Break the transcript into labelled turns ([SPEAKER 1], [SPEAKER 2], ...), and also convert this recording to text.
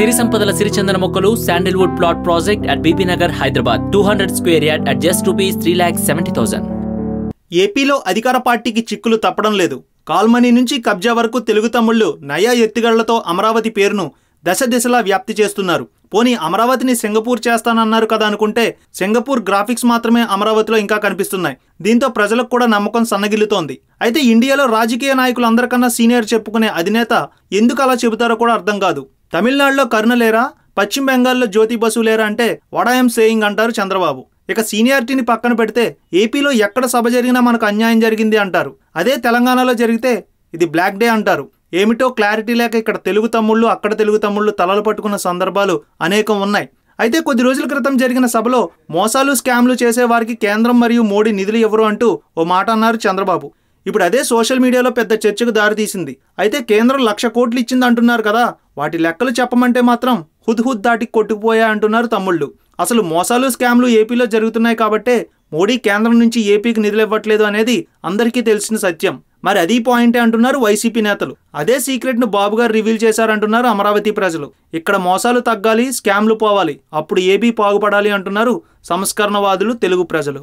[SPEAKER 1] సిరి సంపదల సిరిచందన మొక్కలు sandalwood plot project at Bibinagar Hyderabad two hundred square yard at just rupees three lakh seventy thousand
[SPEAKER 2] ఏపీలో అధికార పార్టీకి చిక్కులు తప్పడం లేదు. కాల్మనీ నుంచి కబ్జా వరకు తెలుగు తమ్ముళ్ళు నయా ఎత్తుగళ్ళతో అమరావతి పేరును దశ దిశలా వ్యాప్తి చేస్తున్నారు. పోనీ అమరావతిని సింగపూర్ చేస్తానన్నారు కదా అనుకుంటే సింగపూర్ గ్రాఫిక్స్ మాత్రమే అమరావతిలో ఇంకా కనిపిస్తున్నాయి. దీంతో ప్రజలకు కూడా నమ్మకం సన్నగిల్లుతోంది. అయితే ఇండియాలో రాజకీయ నాయకులందరికన్నా సీనియర్ చెప్పుకునే అధినేత ఎందుకు అలా చెబుతారో కూడా అర్థం కాదు. తమిళనాడులో కరుణ లేరా పశ్చిమ బెంగాల్లో జ్యోతి బసు లేరా అంటే వడాయం సేయింగ్ అంటారు చంద్రబాబు. ఇక సీనియారిటీని పక్కన పెడితే ఏపీలో ఎక్కడ సభ జరిగినా మనకు అన్యాయం జరిగింది అంటారు. అదే తెలంగాణలో జరిగితే ఇది బ్లాక్ డే అంటారు. ఏమిటో క్లారిటీ లేక ఇక్కడ తెలుగు తమ్ముళ్ళు అక్కడ తెలుగు తమ్ముళ్ళు తలలు పట్టుకున్న సందర్భాలు అనేకం ఉన్నాయి. అయితే కొద్ది రోజుల క్రితం జరిగిన సభలో మోసాలు స్కామ్లు చేసేవారికి కేంద్రం మరియు మోడీ నిధులు ఇవ్వరు అంటూ ఓ మాట అన్నారు చంద్రబాబు. ఇప్పుడు అదే సోషల్ మీడియాలో పెద్ద చర్చకు దారితీసింది అయితే కేంద్రం లక్ష కోట్లు ఇచ్చింది అంటున్నారు కదా. వాటి లెక్కలు చెప్పమంటే మాత్రం హుద్ హుద్ దాటి కొట్టుకుపోయా అంటున్నారు తమ్ముళ్ళు. అసలు మోసాలు స్కామ్లు ఏపీలో జరుగుతున్నాయి కాబట్టే మోడీ కేంద్రం నుంచి ఏపీకి నిధులు ఇవ్వట్లేదు అనేది అందరికీ తెలిసిన సత్యం. మరి అది పాయింటే అంటున్నారు వైసీపీ నేతలు. అదే సీక్రెట్ను బాబు గారు రివీల్ చేశారంటున్నారు అమరావతి ప్రజలు. ఇక్కడ మోసాలు తగ్గాలి స్కామ్లు పోవాలి. అప్పుడు ఏపీ బాగుపడాలి అంటున్నారు సంస్కరణవాదులు తెలుగు ప్రజలు.